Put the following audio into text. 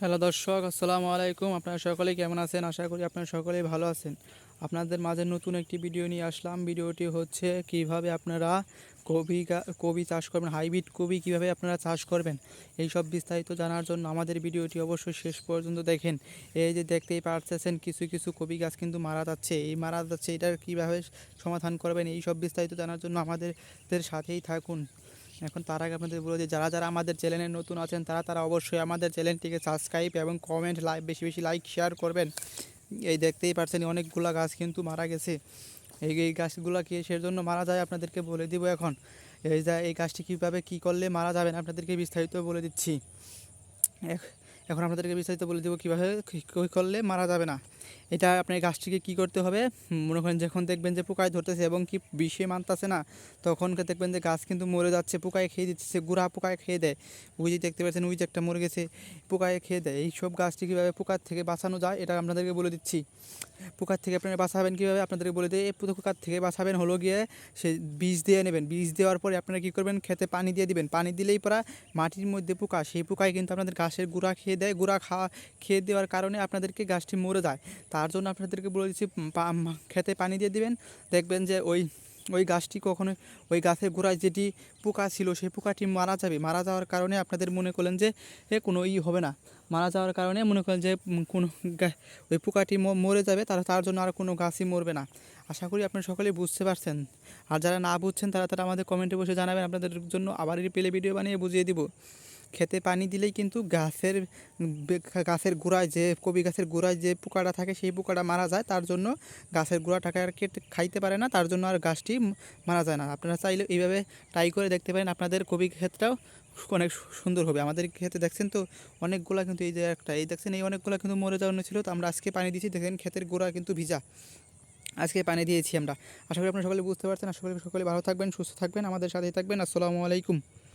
Hello দর্শক, আসসালামু আলাইকুম। আপনারা সকলেই কেমন আছেন? আশা করি আপনারা সকলেই ভালো আছেন। আপনাদের মাঝে নতুন একটি ভিডিও নিয়ে আসলাম। ভিডিওটি হচ্ছে কীভাবে আপনারা কবি কবি চাষ করবেন, হাইব্রিড কবি কীভাবে আপনারা চাষ করবেন, এই সব বিস্তারিত জানার জন্য আমাদের ভিডিওটি অবশ্যই শেষ পর্যন্ত দেখেন। এই যে দেখতেই পারতেছেন, কিছু কিছু কবি গাছ কিন্তু মারা যাচ্ছে। এই মারা যাচ্ছে, এটার কীভাবে সমাধান করবেন, এই সব বিস্তারিত জানার জন্য আমাদের সাথেই থাকুন। এখন তার আগে আপনাদের বলে যে যারা যারা আমাদের চ্যানেলে নতুন আছেন, তারা তারা অবশ্যই আমাদের চ্যানেলটিকে সাবস্ক্রাইব এবং কমেন্ট লাইক বেশি বেশি লাইক শেয়ার করবেন। এই দেখতেই পারছেন অনেকগুলো গাছ কিন্তু মারা গেছে। এই এই গাছগুলো কি সেজন্য মারা যায় আপনাদেরকে বলে দিব এখন। এই যা এই গাছটি কীভাবে কী করলে মারা যাবেন আপনাদেরকে বিস্তারিত বলে দিচ্ছি। এখ- এখন আপনাদেরকে বিস্তারিত বলে দেবো কীভাবে কী করলে মারা যাবে না। এটা আপনার গাছটিকে কী করতে হবে? মনে করেন যখন দেখবেন যে পোকায় ধরতেছে এবং কি বিষে মানতেছে না, তখন দেখবেন যে গাছ কিন্তু মরে যাচ্ছে, পোকায় খেয়ে দিচ্ছে গুড়া পোকায় খেয়ে দেয়। ওই যে দেখতে পাচ্ছেন, ওই যে একটা মরে গেছে, পোকায় খেয়ে দেয়। এই সব গাছটি কীভাবে পোকার থেকে বাঁচানো যায়, এটা আপনাদেরকে বলে দিচ্ছি। পোকার থেকে আপনারা বাঁচাবেন কীভাবে? আপনাদেরকে বলে দিই, এই পোকার থেকে বাঁচাবেন হলো গিয়ে সে বীজ দিয়ে নেবেন। বীজ দেওয়ার পরে আপনারা কী করবেন? খেতে পানি দিয়ে দিবেন। পানি দিলেই পরা মাটির মধ্যে পোকা, সেই পোকায় কিন্তু আপনাদের গাছের গুঁড়া খেয়ে দেয়। গুঁড়া খাওয়া, খেয়ে দেওয়ার কারণে আপনাদেরকে গাছটি মরে যায়। তার জন্য আপনাদেরকে বলে দিচ্ছি খেতে পানি দিয়ে দিবেন। দেখবেন যে ওই ওই গাছটি কখনো, ওই গাছের গোড়ায় যেটি পোকা ছিল, সেই পোকাটি মারা যাবে। মারা যাওয়ার কারণে আপনাদের মনে করলেন যে, এ, কোনো ই হবে না। মারা যাওয়ার কারণে মনে করেন যে কোনো ওই পোকাটি মরে যাবে, তার তার জন্য আর কোনো গাছই মরবে না। আশা করি আপনারা সকলেই বুঝতে পারছেন। আর যারা না বুঝছেন, তারা তারা আমাদের কমেন্টে বসে জানাবেন। আপনাদের জন্য আবার প্লে ভিডিও বানিয়ে বুঝিয়ে দিব। খেতে পানি দিলেই কিন্তু গাছের গাছের গোড়ায় যে, কবি গাছের গোড়ায় যে পোকাটা থাকে, সেই পোকাটা মারা যায়। তার জন্য গাছের গোড়াটাকে আর কেটে, খাইতে পারে না। তার জন্য আর গাছটি মারা যায় না। আপনারা চাইলে এইভাবে ট্রাই করে দেখতে পারেন। আপনাদের কবি ক্ষেতটাও অনেক সুন্দর হবে। আমাদের ক্ষেতে দেখছেন তো, অনেকগুলা কিন্তু এই যে একটা, এই দেখছেন এই অনেকগুলা কিন্তু মরে যাওয়ানো ছিল। তো আমরা আজকে পানি দিয়েছি। দেখেন, ক্ষেতের গোড়া কিন্তু ভিজা। আজকে পানি দিয়েছি আমরা। আশা করি আপনারা সকলে বুঝতে পারছেন। আশা সকলে সকলে ভালো থাকবেন, সুস্থ থাকবেন, আমাদের সাথেই থাকবেন। আসসালামু আলাইকুম।